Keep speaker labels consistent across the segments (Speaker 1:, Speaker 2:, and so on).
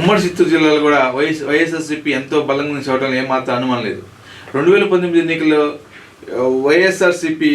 Speaker 1: ఉమ్మడి చిత్తూరు జిల్లాలో కూడా వైఎస్ వైఎస్ఆర్సీపీ ఎంతో బలంగా ఉంది చూడటం ఏమాత్రం అనుమానం లేదు. రెండు వేల పంతొమ్మిది ఎన్నికల్లో వైఎస్ఆర్సీపీ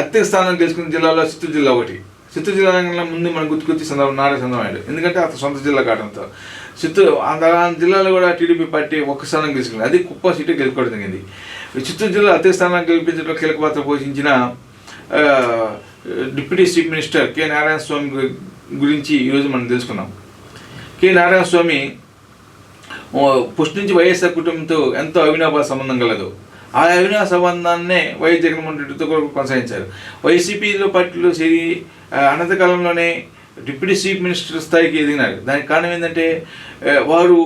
Speaker 1: అత్యధిక స్థానం గెలుచుకున్న జిల్లాలో చిత్తూరు జిల్లా ఒకటి. చిత్తూరు జిల్లా ముందు మనం గుర్తుకొచ్చి సందర్భం నారా చంద్రబాబు ఎందుకంటే అతను సొంత జిల్లా కావడంతో. చిత్తూరు ఆ జిల్లాలో కూడా టీడీపీ పార్టీ ఒక్క స్థానం గెలుచుకుంది. అది కుప్ప సీటు గెలుపుకోవడం జరిగింది. చిత్తూరు జిల్లా అత్యధిక స్థానాన్ని గెలిపించడంలో కీలక పాత్ర పోషించిన deputy chief minister K. Narayana Swamy గురించి ఈరోజు మనం తెలుసుకున్నాం. కె. నారాయణ స్వామి పుష్టి నుంచి వైఎస్ఆర్ కుటుంబంతో ఎంతో అవినాభావ సంబంధం కలదు. ఆ అవినాభ సంబంధాన్నే వైఎస్ జగన్మోహన్ రెడ్డితో కూడా కొనసాగించారు. వైసీపీలో పార్టీలో చేరి అనంతకాలంలోనే డిప్యూటీ చీఫ్ మినిస్టర్ స్థాయికి ఎదిగినారు. దానికి కారణం ఏంటంటే వారు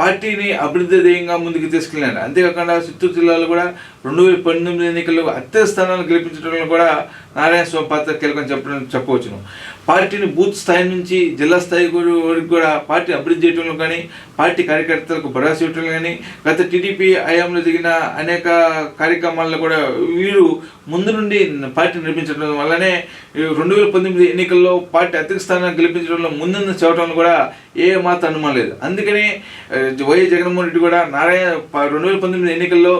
Speaker 1: పార్టీని అభివృద్ధి ధ్యేయంగా ముందుకు తీసుకెళ్ళినారు అంతేకాకుండా చిత్తూరు జిల్లాలో కూడా రెండు వేల పంతొమ్మిది ఎన్నికల్లో అత్యధిక స్థానాలు గెలిపించడంలో కూడా నారాయణ స్వామి పాత్ర కీలకం చెప్పడం చెప్పవచ్చును. పార్టీని బూత్ స్థాయి నుంచి జిల్లా స్థాయి వరకు కూడా పార్టీ అభివృద్ధి చేయడంలో కానీ పార్టీ కార్యకర్తలకు భరోసా ఇవ్వడంలో కానీ గత టీడీపీ హయాంలో జరిగిన అనేక కార్యక్రమాల్లో కూడా వీరు ముందు నుండి పార్టీ నిర్మించడం వల్లనే రెండు వేల పంతొమ్మిది ఎన్నికల్లో పార్టీ అధ్యక్ష స్థానాన్ని గెలిపించడంలో ముందున్న చూడటం కూడా ఏ మాత్రం అనుమానం లేదు. అందుకని వైఎస్ జగన్మోహన్ రెడ్డి కూడా నారాయణ రెండు వేల పంతొమ్మిది ఎన్నికల్లో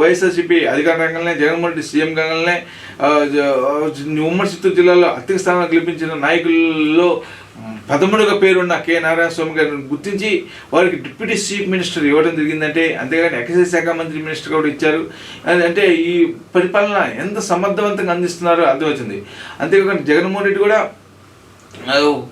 Speaker 1: వైఎస్ఆర్సీపీ అధికార రంగంలోనే జగన్మోహన్ రెడ్డి సీఎం కాగానే ఉమ్మడి చిత్తూరు జిల్లాలో అత్యధిక స్థానాలు గెలిపించిన నాయకుల్లో పదమూడుగా పేరున్న కె నారాయణస్వామి గారిని గుర్తించి వారికి డిప్యూటీ చీఫ్ మినిస్టర్ ఇవ్వడం జరిగిందంటే అంతేగాని ఎక్సైజ్ శాఖ మంత్రి మినిస్టర్ కూడా ఇచ్చారు. అంటే ఈ పరిపాలన ఎంత సమర్థవంతంగా అందిస్తున్నారో అర్థమవుతుంది. అంతేకాకుండా జగన్మోహన్ రెడ్డి కూడా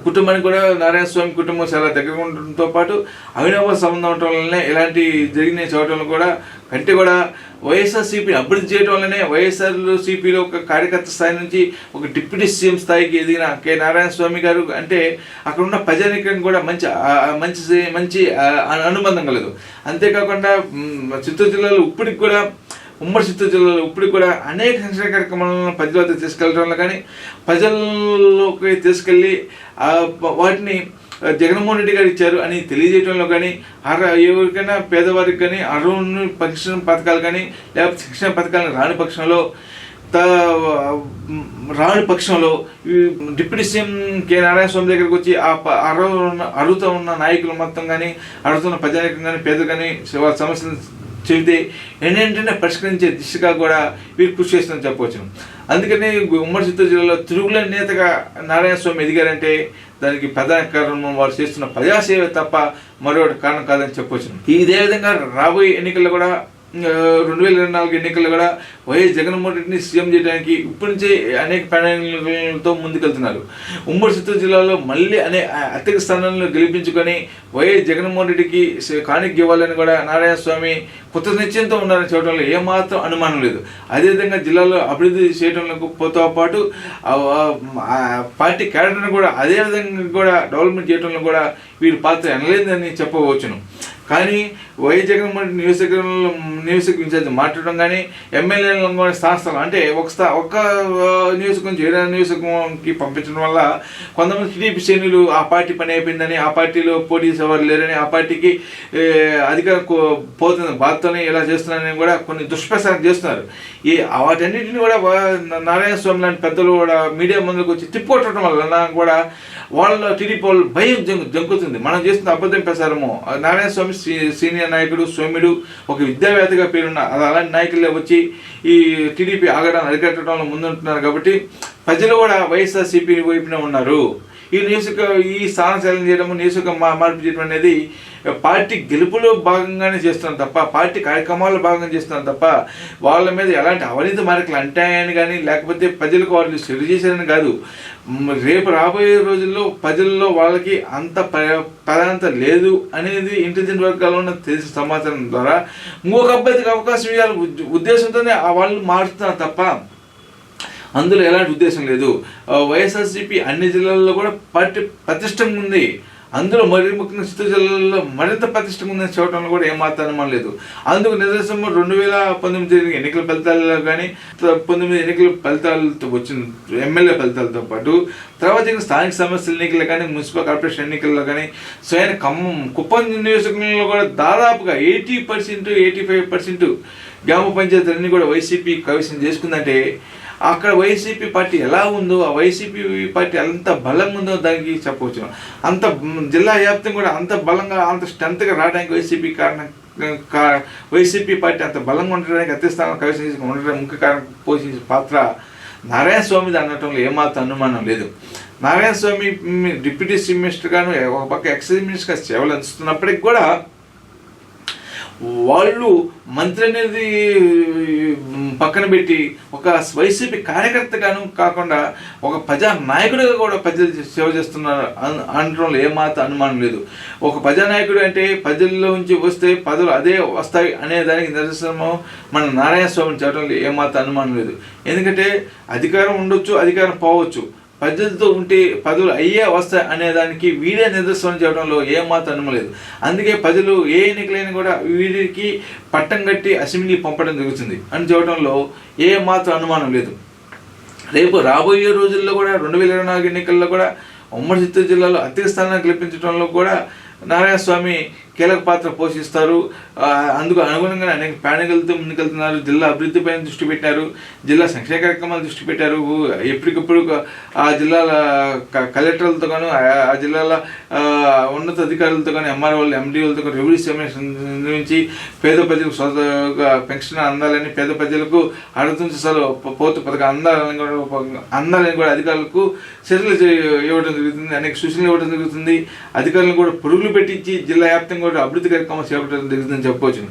Speaker 1: కుటుంబానికి కూడా నారాయణ స్వామి కుటుంబం చాలా దగ్గరగా ఉండటంతో పాటు అవినవ సంబంధం ఉండటం వల్లనే ఇలాంటి జరిగిన చోటలను కూడా కంటే కూడా వైఎస్ఆర్ సిపిని అభివృద్ధి చేయడం వల్లనే వైఎస్ఆర్ సిపిలో ఒక కార్యకర్త స్థాయి నుంచి ఒక డిప్యూటీ సీఎం స్థాయికి ఎదిగిన కె నారాయణ స్వామి గారు అంటే అక్కడ ఉన్న ప్రజానికం కూడా మంచి మంచి మంచి అనుబంధం కలదు. అంతేకాకుండా చిత్తూరు జిల్లాలో ఇప్పటికి కూడా ఉమ్మడి చిత్తూరు జిల్లాలో ఇప్పుడు కూడా అనేక సంక్షేమ కార్యక్రమాలను ప్రజల వద్దకు తీసుకెళ్ళడంలో కానీ ప్రజల్లోకి తీసుకెళ్ళి వాటిని జగన్మోహన్ రెడ్డి గారు ఇచ్చారు అని తెలియజేయడంలో కానీ అర ఎవరికైనా పేదవారికి కానీ అరువును పరీక్షణ పథకాలు కానీ లేకపోతే శిక్షణ పథకాలను రాని పక్షంలో రాని పక్షంలో deputy CM K. Narayana Swamy దగ్గరికి వచ్చి ఆ ప- అర్హత ఉన్న ఉన్న నాయకులు మొత్తం కానీ అడుగుతున్న ప్రజానికం కానీ పేదలు కానీ వాళ్ళ సమస్యలను చెబితే ఏంటంటే పరిష్కరించే దిశగా కూడా వీరు కృషి చేస్తుందని చెప్పవచ్చు అందుకని ఉమ్మడి చిత్తూరు జిల్లాలో తిరుగుల నేతగా నారాయణ స్వామి ఎదిగారంటే దానికి ప్రధాన కారణం వారు చేస్తున్న ప్రజాసేవ తప్ప మరొకటి కారణం కాదని చెప్పవచ్చు ఇదే విధంగా రాబోయే ఎన్నికల్లో కూడా రెండు వేల ఇరవై నాలుగు ఎన్నికల్లో కూడా వైఎస్ జగన్మోహన్ రెడ్డిని సీఎం చేయడానికి ఇప్పటి నుంచే అనేక ప్రణాళికలతో ముందుకెళ్తున్నారు. ఉమ్మడి చిత్తూరు జిల్లాలో మళ్ళీ అనే అత్యధిక స్థానాలను గెలిపించుకొని వైఎస్ జగన్మోహన్ రెడ్డికి కానుక ఇవ్వాలని కూడా నారాయణ స్వామి కొత్త నిశ్చయంతో ఉన్నారని చూడటంలో ఏమాత్రం అనుమానం లేదు. అదేవిధంగా జిల్లాలో అభివృద్ధి చేయడంతో పోతో పాటు పార్టీ క్యాడర్ను కూడా అదే విధంగా కూడా డెవలప్మెంట్ చేయడంలో కూడా వీరి పాత్ర ఎనలేదని చెప్పవచ్చును. కానీ వై జగన్మోహన్ రెడ్డి నియోజకవర్గంలో నియోజకవర్గం ఇన్ఛార్జ్ మాట్లాడడం కానీ ఎమ్మెల్యేలను కూడా స్థానం అంటే ఒక స్థా ఒక్క నియోజకవర్గం నుంచి నియోజకవర్గంకి పంపించడం వల్ల కొంతమంది టీడీపీ శ్రేణులు ఆ పార్టీ పని అయిపోయిందని ఆ పార్టీలో పోటీ ఎవరు లేరని ఆ పార్టీకి అధికారం పోతుంది బాధతోనే ఇలా చేస్తున్నారని కూడా కొన్ని దుష్ప్రచారం చేస్తున్నారు. ఈ వాటన్నిటిని కూడా నారాయణ స్వామి లాంటి పెద్దలు కూడా మీడియా ముందుకు వచ్చి తిప్పుకొట్టడం వల్ల కూడా వాళ్ళ టీడీపీ వాళ్ళు భయం జంకు జంకుతుంది. మనం చేస్తున్న అబద్ధం ప్రసారము నారాయణ స్వామి సీనియర్ సీనియర్ నాయకుడు స్వామిడు ఒక విద్యావేత్తగా పేరున్న అలాంటి నాయకులే వచ్చి ఈ టీడీపీ ఆగడాన్ని అరికట్టడంలో ముందుంటున్నారు కాబట్టి ప్రజలు కూడా వైఎస్ఆర్సీపీ వైపునే ఉన్నారు. ఈ నియోజక ఈ స్థానం చలన చేయడం నియోజక మా- మార్పు చేయడం అనేది పార్టీ గెలుపులో భాగంగానే చేస్తున్నాం తప్ప పార్టీ కార్యక్రమాల్లో భాగంగా చేస్తున్నాం తప్ప వాళ్ళ మీద ఎలాంటి అవినీతి మార్కులు అంటాయని కానీ లేకపోతే ప్రజలకు వాళ్ళు చెడు చేశారని కాదు. రేపు రాబోయే రోజుల్లో ప్రజల్లో వాళ్ళకి అంత ప్ర- ప్రాధాన్యత లేదు అనేది ఇంటెలిజెంట్ వర్గాల్లో ఉన్న తెలిసిన సమాచారం ద్వారా ఇంకొక అబ్బాయికి అవకాశం ఇవ్వాలి ఉద్దేశంతోనే ఆ వాళ్ళు మారుతున్నారు తప్ప అందులో ఎలాంటి ఉద్దేశం లేదు. వైఎస్ఆర్సీపీ అన్ని జిల్లాల్లో కూడా పార్టీ ప్రతిష్టంగా ఉంది. అందులో మరి ముఖ్యంగా చిత్తూరు జిల్లాలో మరింత ప్రతిష్టంగా ఉందని చూడటంలో కూడా ఏమాత్రం లేదు. అందుకు నిదర్శనం రెండు వేల పంతొమ్మిది జరిగిన ఎన్నికల ఫలితాలలో కానీ పంతొమ్మిది ఎన్నికల ఫలితాలతో వచ్చిన ఎమ్మెల్యే ఫలితాలతో పాటు తర్వాత స్థానిక సమస్యల ఎన్నికల్లో కానీ మున్సిపల్ కార్పొరేషన్ ఎన్నికల్లో కానీ స్వయం ఖమ్మం కుప్పం నియోజకవర్గంలో కూడా దాదాపుగా eighty percent eighty five percent గ్రామ పంచాయతీలన్నీ కూడా వైసీపీ కవిసం చేసుకుందంటే అక్కడ వైసీపీ పార్టీ ఎలా ఉందో ఆ వైసీపీ పార్టీ ఎంత బలంగా ఉందో దానికి చెప్పవచ్చు. అంత జిల్లా వ్యాప్తం కూడా అంత బలంగా అంత స్ట్రెంత్గా రావడానికి వైసీపీ కారణం వైసీపీ పార్టీ అంత బలంగా ఉండడానికి అత్యస్థానం కవిసి ఉండడానికి ముఖ్య కారణం పోషించే పాత్ర నారాయణ స్వామిది అనటంలో ఏమాత్రం అనుమానం లేదు. నారాయణ స్వామి డిప్యూటీ చీఫ్ మినిస్టర్గాను ఒక పక్క ఎక్సైజ్ మినిస్టర్గా సేవలు అందిస్తున్నప్పటికి కూడా వాళ్ళు మంత్రి అనేది పక్కన పెట్టి ఒక వైసీపీ కార్యకర్తగాను కాకుండా ఒక ప్రజా నాయకుడిగా కూడా ప్రజలు సేవ చేస్తున్నారు అనడంలో ఏమాత్రం అనుమానం లేదు. ఒక ప్రజానాయకుడు అంటే ప్రజల్లో నుంచి వస్తే పదవులు అదే వస్తాయి అనే దానికి నిదర్శనము మన నారాయణ స్వామిని చెప్పడంలో ఏమాత్రం అనుమానం లేదు. ఎందుకంటే అధికారం ఉండొచ్చు అధికారం పోవచ్చు. పద్ధతితో ఉంటే పదవులు అయ్యే వస్తాయి అనే దానికి వీడే నిదర్శనం చేయడంలో ఏమాత్రం అనుమలేదు అందుకే ప్రజలు ఏ ఎన్నికలైనా కూడా వీరికి పట్టం కట్టి అసెంబ్లీ పంపడం జరుగుతుంది అని చూడటంలో ఏ మాత్రం అనుమానం లేదు. రేపు రాబోయే రోజుల్లో కూడా రెండు వేల ఇరవై నాలుగు ఎన్నికల్లో కూడా ఉమ్మడి చిత్తూరు జిల్లాలో అత్యధిక స్థానాన్ని గెలిపించడంలో కూడా నారాయణ స్వామి కీలక పాత్ర పోషిస్తారు. అందుకు అనుగుణంగా అనేక ప్యానెల్తో ముందుకెళ్తున్నారు. జిల్లా అభివృద్ధిపై దృష్టి పెట్టారు. జిల్లా సంక్షేమ కార్యక్రమాలు దృష్టి పెట్టారు. ఎప్పటికప్పుడు ఆ జిల్లాల క- కలెక్టర్లతో కాను ఆ జిల్లాల ఉన్నత అధికారులతో కానీ ఎంఆర్ఓలు ఎండిఓలతో కానీ రెవెన్యూ సమస్య పేద ప్రజలకు సొంతగా పెన్షన్ అందాలని పేద ప్రజలకు అడుగుతుంది అసలు పోతు పథకం అందాలని కూడా అందాలని కూడా అధికారులకు చర్యలు చే- ఇవ్వడం జరుగుతుంది. అనేక సూచనలు ఇవ్వడం జరుగుతుంది. అధికారులను కూడా పురుగులు పెట్టించి జిల్లా వ్యాప్తంగా కూడా అభివృద్ధి కార్యక్రమాలు చేపట్టడం జరిగిందని చెప్పవచ్చు.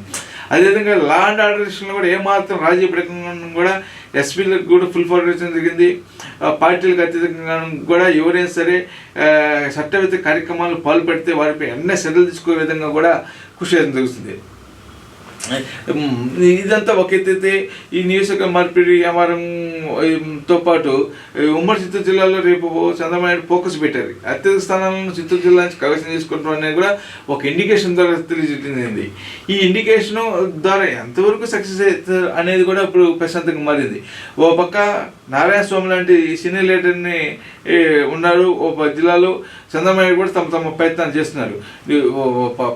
Speaker 1: అదేవిధంగా లా అండ్ ఆర్డర్ విషయంలో కూడా ఏమాత్రం రాజీ ప్రకటన కూడా ఎస్పీలకు కూడా ఫుల్ ఫోర్మేషన్ జరిగింది. పార్టీలకు అత్యధికంగా కూడా ఎవరైనా సరే ఆ, చట్టవిధ కార్యక్రమాలు పాల్పడితే వారిపై ఎన్నో చర్యలు తీసుకునే విధంగా కూడా కృషి చేయడం జరుగుతుంది. ఇదంతా ఒక ఎత్తైతే ఈ నియోజక మార్పిడి వ్యవహారం తో పాటు ఈ ఉమ్మడి చిత్తూరు జిల్లాలో రేపు చంద్రబాబు ఫోకస్ పెట్టారు. అత్యధిక స్థానాలను చిత్తూరు జిల్లా నుంచి కలెక్షన్ చేసుకుంటాం అనేది కూడా ఒక ఇండికేషన్ ద్వారా తెలియజేసింది ఈ ఇండికేషన్ ద్వారా ఎంతవరకు సక్సెస్ అవుతారు అనేది కూడా ఇప్పుడు ప్రశాంతంగా మారింది. ఓ పక్క నారాయణ స్వామి లాంటి సీనియర్ లీడర్ని ఉన్నారు. ఓ జిల్లాలో చంద్రబాబు కూడా తమ తమ ప్రయత్నాలు చేస్తున్నారు.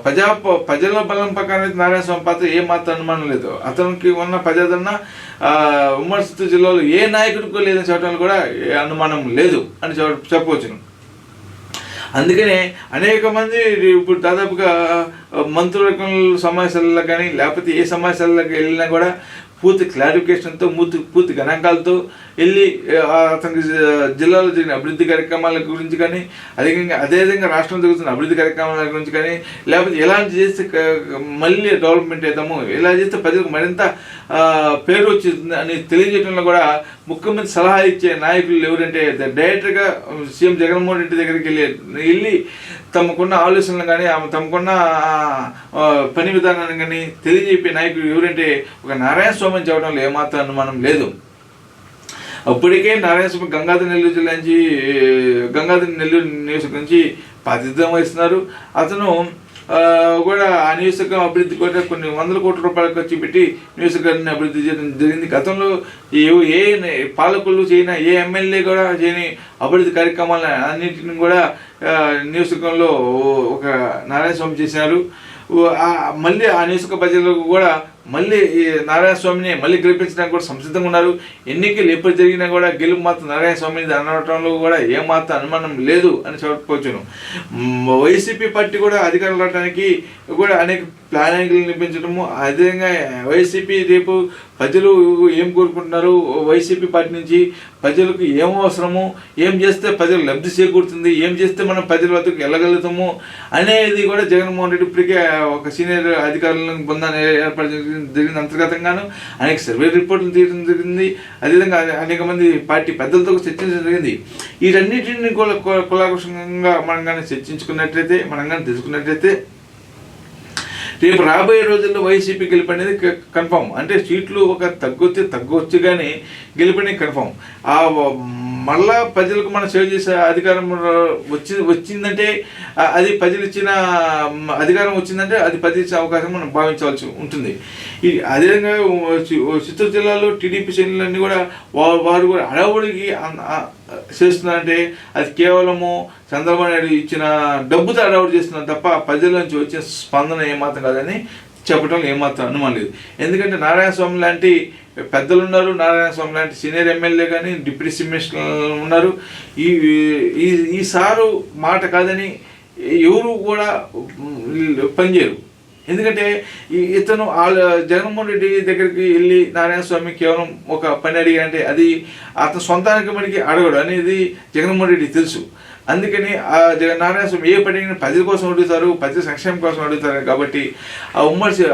Speaker 1: ప్రజా ప్రజల బలం పక్కన అనేది నారాయణ స్వామి పాత్ర ఏ మాత్రం అనుమానం లేదు. అతనికి ఉన్న ప్రజాదరణ ఉమ్మడి చిత్తూరు జిల్లాలో ఏ నాయకుడికి లేదని చెప్పడానికి కూడా అనుమానం లేదు అని చెప్ప- చెప్పవచ్చును. అందుకనే అనేక మంది ఇప్పుడు దాదాపుగా మంత్రివర్గం సమావేశాల్లో కానీ లేకపోతే ఏ సమావేశాలకు వెళ్ళినా కూడా పూర్తి క్లారిఫికేషన్తో పూర్తి పూర్తి గణాంకాలతో వెళ్ళి అతనికి జిల్లాలో జరిగిన అభివృద్ధి కార్యక్రమాల గురించి కానీ అదేవిధంగా అదేవిధంగా రాష్ట్రంలో జరుగుతున్న అభివృద్ధి కార్యక్రమాల గురించి కానీ లేకపోతే ఎలాంటి చేస్తే మళ్ళీ డెవలప్మెంట్ అవుతాము ఎలా చేస్తే ప్రజలకు మరింత పేరు వచ్చింది అని తెలియజేయడంలో కూడా ముఖ్యమంత్రి సలహా ఇచ్చే నాయకులు ఎవరంటే డైరెక్ట్గా సీఎం జగన్మోహన్ రెడ్డి దగ్గరికి వెళ్ళి వెళ్ళి తమకున్న ఆలోచనలు కానీ ఆమె తమకున్న పని విధానాన్ని కానీ తెలియజెప్పే నాయకులు ఎవరంటే ఒక నారాయణ స్వామి చెప్పడంలో ఏమాత్రం అనుమానం లేదు. అప్పటికే నారాయణ స్వామి గంగాధర నెల్లూరు జిల్లా నుంచి గంగాధర నెల్లూరు నియోజకవర్గం నుంచి ప్రాతినిధ్యం వహిస్తున్నారు. అతను కూడా ఆ నియోజకవర్గం అభివృద్ధి కూడా కొన్ని వందల కోట్ల రూపాయలు ఖర్చు పెట్టి నియోజకవర్గాన్ని అభివృద్ధి చేయడం జరిగింది. గతంలో ఏ ఏ పాలకులు చేయన ఏ ఎమ్మెల్యే కూడా చేయని అభివృద్ధి కార్యక్రమాలను అన్నింటిని కూడా నియోజకవర్గంలో ఒక నారాయణ స్వామి చేశారు. మళ్ళీ ఆ నియోజక ప్రజలకు కూడా మళ్ళీ ఈ నారాయణ స్వామిని మళ్ళీ గెలిపించడానికి కూడా సంసిద్ధంగా ఉన్నారు. ఎన్నికలు ఎప్పుడు జరిగినా కూడా గెలుపు మాత్రం నారాయణ స్వామిని అనడంలో కూడా ఏమాత్రం అనుమానం లేదు అని చెప్పుకోవచ్చును వైసీపీ పార్టీ కూడా అధికారం రావడానికి కూడా అనేక ప్లానింగ్లు నిర్మించడము అదేవిధంగా వైసీపీ రేపు ప్రజలు ఏం కోరుకుంటున్నారు? వైసీపీ పార్టీ నుంచి ప్రజలకు ఏం అవసరము? ఏం చేస్తే ప్రజలు లబ్ధి చేకూరుతుంది? ఏం చేస్తే మనం ప్రజల వద్దకు వెళ్ళగలుగుతాము? అనేది కూడా జగన్మోహన్ రెడ్డి ఇప్పటికే ఒక సీనియర్ అధికారులను బృందాన్ని ఏర్పాటు జరిగింది అంతర్గతంగాను. అనేక సర్వే రిపోర్ట్లు తీయడం జరిగింది. అదేవిధంగా అనేక మంది పార్టీ పెద్దలతో చర్చించడం జరిగింది. వీటన్నిటిని కూడా కులాకృషంగా మనం కానీ చర్చించుకున్నట్లయితే మనం కానీ తెలుసుకున్నట్లయితే రేపు రాబోయే రోజుల్లో వైసీపీ గెలుపు అనేది క- కన్ఫామ్ అంటే సీట్లు ఒక తగ్గొచ్చి తగ్గొచ్చు కానీ గెలుపు అనేది కన్ఫామ్ ఆ మళ్ళా ప్రజలకు మనం సేవ చేసే అధికారం వచ్చి వచ్చిందంటే అది ప్రజలు ఇచ్చిన అధికారం వచ్చిందంటే అది ప్రజలు ఇచ్చే అవకాశం మనం భావించవలసి ఉంటుంది. ఈ అదేవిధంగా చిత్తూరు జిల్లాలో టీడీపీ శ్రేణులన్నీ కూడా వా- వారు కూడా అడవుడికి చేస్తున్నారంటే అది కేవలము చంద్రబాబు నాయుడు ఇచ్చిన డబ్బుతో అడవుడు చేస్తున్నారు తప్ప ప్రజల నుంచి వచ్చిన స్పందన ఏమాత్రం కాదని చెప్పడం ఏమాత్రం అనుమానం లేదు. ఎందుకంటే నారాయణ స్వామి లాంటి పెద్దలు ఉన్నారు నారాయణ స్వామి లాంటి సీనియర్ ఎమ్మెల్యే కానీ డిప్యూటీ చీఫ్ మినిస్టర్ ఉన్నారు. ఈ ఈ ఈ సారు మాట కాదని ఎవరు కూడా పనిచేయరు. ఎందుకంటే ఈ ఇతను వాళ్ళ జగన్మోహన్ రెడ్డి దగ్గరికి వెళ్ళి నారాయణ స్వామి కేవలం ఒక పని అడిగారంటే అది అతను సొంతానికి మనకి అడగడు అనేది జగన్మోహన్ రెడ్డి తెలుసు. అందుకని ఆ జగన్ నారాయణ స్వామి ఏ పని ప్రజల కోసం అడుగుతారు ప్రజల సంక్షేమం కోసం అడుగుతారు కాబట్టి ఆ ఉమ్మడి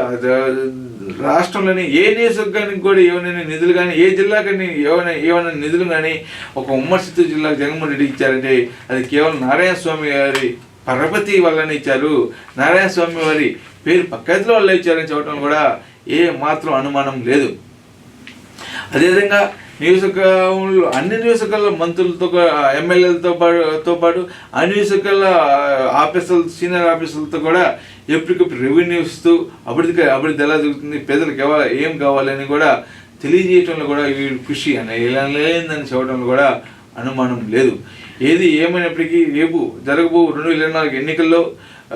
Speaker 1: రాష్ట్రంలోని ఏ నియోజకవర్గానికి కూడా ఏమైనా నిధులు కానీ ఏ జిల్లా కానీ ఏమైనా ఏమైనా నిధులు కానీ ఒక ఉమ్మడి చిత్తూరు జిల్లాకు జగన్మోహన్ రెడ్డి ఇచ్చారంటే అది కేవలం నారాయణ స్వామి గారి పరపతి వల్లనే ఇచ్చారు. నారాయణ స్వామి వారి పేరు పక్కతిలో వల్ల ఇచ్చారని చెప్పడం కూడా ఏ మాత్రం అనుమానం లేదు. అదేవిధంగా నియోజకవర్గంలో అన్ని నియోజకవర్గాల మంత్రులతో ఎమ్మెల్యేలతో పాటు తో పాటు అన్ని నియోజకవర్గాల ఆఫీసర్లు సీనియర్ ఆఫీసర్లతో కూడా ఎప్పటికప్పుడు రెవెన్యూ ఇస్తూ అభివృద్ధికి అభివృద్ధి ఎలా జరుగుతుంది పేదలకు ఎవ- ఏం కావాలని కూడా తెలియజేయటంలో కూడా వీడి కృషి అని ఇలా లేదని చెప్పడంలో కూడా అనుమానం లేదు. ఏది ఏమైనప్పటికీ రేపు జరగబో రెండు వేల ఇరవై నాలుగు ఎన్నికల్లో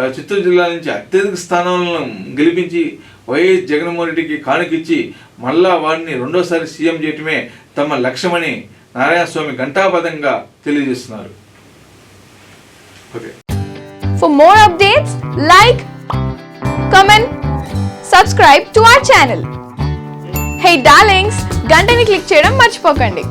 Speaker 1: చిత్తూరు జిల్లా నుంచి అత్యధిక స్థానాలను గెలిపించి వైఎస్ జగన్మోహన్ రెడ్డికి కానుకిచ్చి మళ్ళా వారిని రెండోసారి సీఎం చేయటమే తమ లక్ష్యమని నారాయణస్వామి ఘంటాబద్ధంగా తెలియజేస్తున్నారు okay
Speaker 2: for more updates like comment subscribe to our channel hey darlings గంటని click చేయడం మర్చిపోకండి